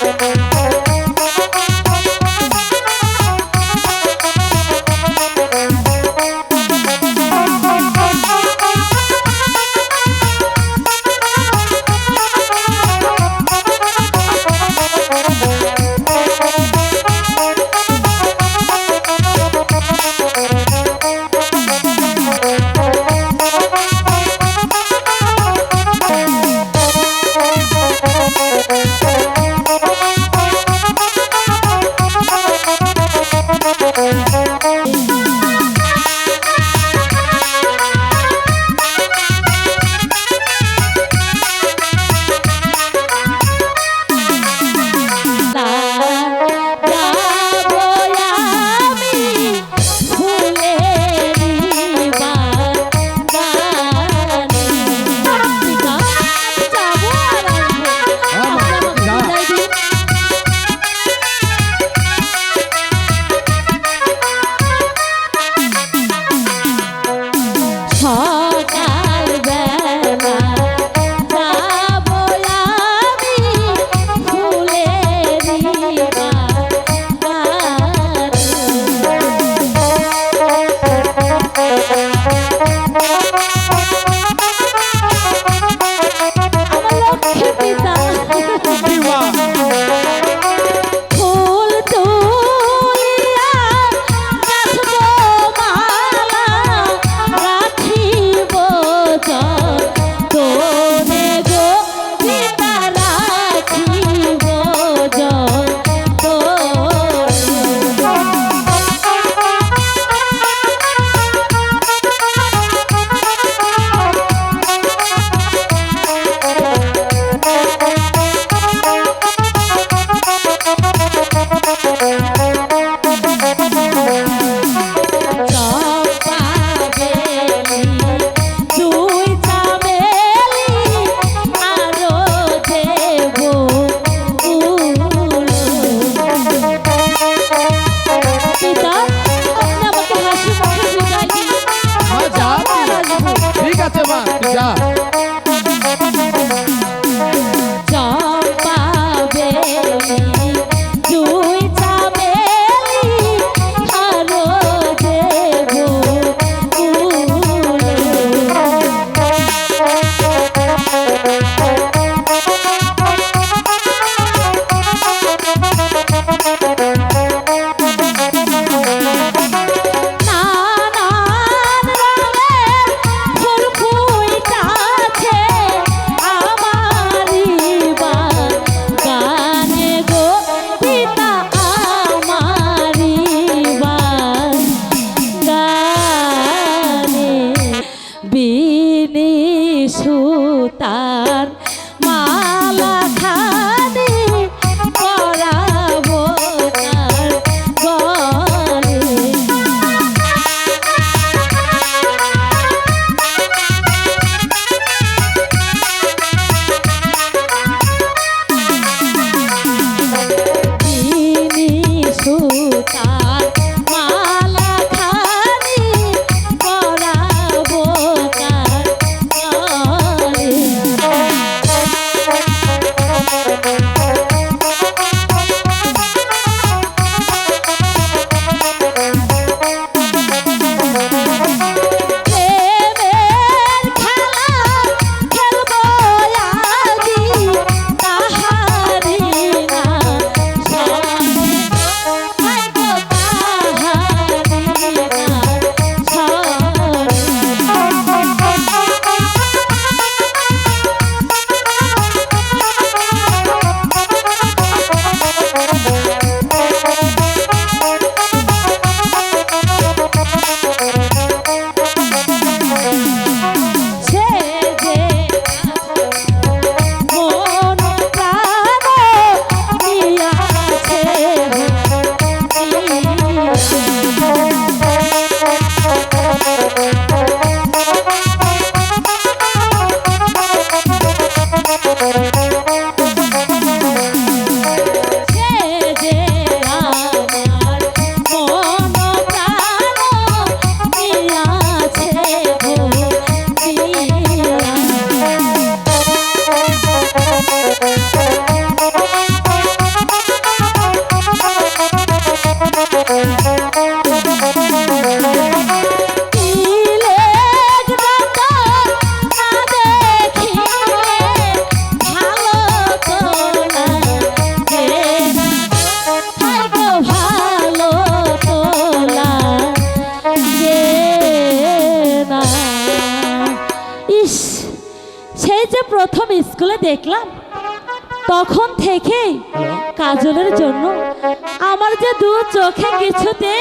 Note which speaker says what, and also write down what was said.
Speaker 1: Thank you. ইস সেই যে প্রথম স্কুলে দেখলাম তখন থেকে কাজলের জন্য আমার যে দু চোখে কিছুতে